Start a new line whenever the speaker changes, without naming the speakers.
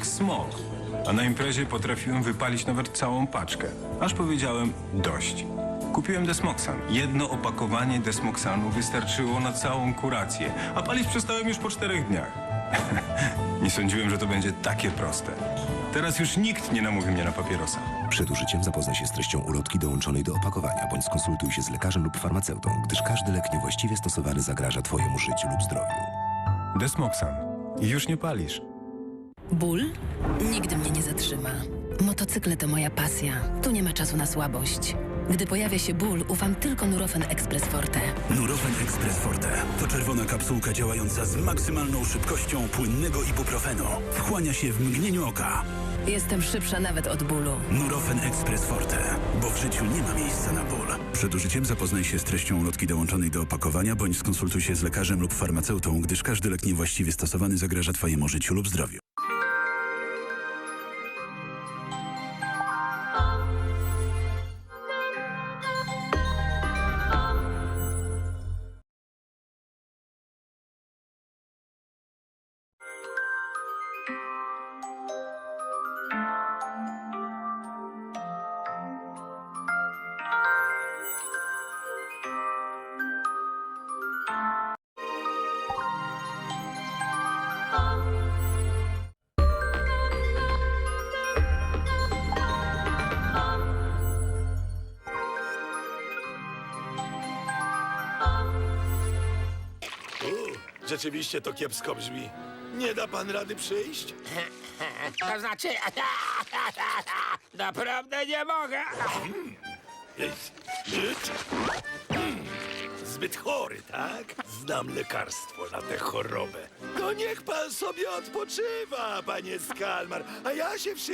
jak smok. A na imprezie potrafiłem wypalić nawet całą paczkę. Aż powiedziałem dość. Kupiłem Desmoxan. Jedno opakowanie Desmoxanu wystarczyło na całą kurację, a palić przestałem już po czterech dniach. nie sądziłem, że to będzie takie proste. Teraz już nikt nie namówi mnie na papierosa.
Przed użyciem zapoznaj się z treścią ulotki dołączonej do opakowania, bądź skonsultuj się z lekarzem lub farmaceutą, gdyż każdy lek niewłaściwie stosowany zagraża Twojemu życiu lub zdrowiu.
Desmoxan. I już nie palisz.
Ból? Nigdy mnie nie zatrzyma. Motocykle to moja pasja. Tu nie ma czasu na słabość. Gdy pojawia się ból, ufam tylko Nurofen Express Forte.
Nurofen Express Forte to czerwona kapsułka działająca z maksymalną szybkością płynnego ibuprofenu. Wchłania się w mgnieniu oka.
Jestem szybsza nawet od bólu.
Nurofen Express Forte, bo w życiu nie ma miejsca na ból. Przed użyciem zapoznaj się z treścią ulotki dołączonej do opakowania, bądź skonsultuj się z lekarzem lub farmaceutą, gdyż każdy lek niewłaściwie stosowany zagraża Twojemu życiu lub zdrowiu.
Rzeczywiście to kiepsko brzmi. Nie da pan rady przyjść?
To znaczy, naprawdę nie mogę.
Zbyt chory, tak? Znam lekarstwo na tę chorobę. To niech pan sobie odpoczywa, panie Skalmar, a ja się przy...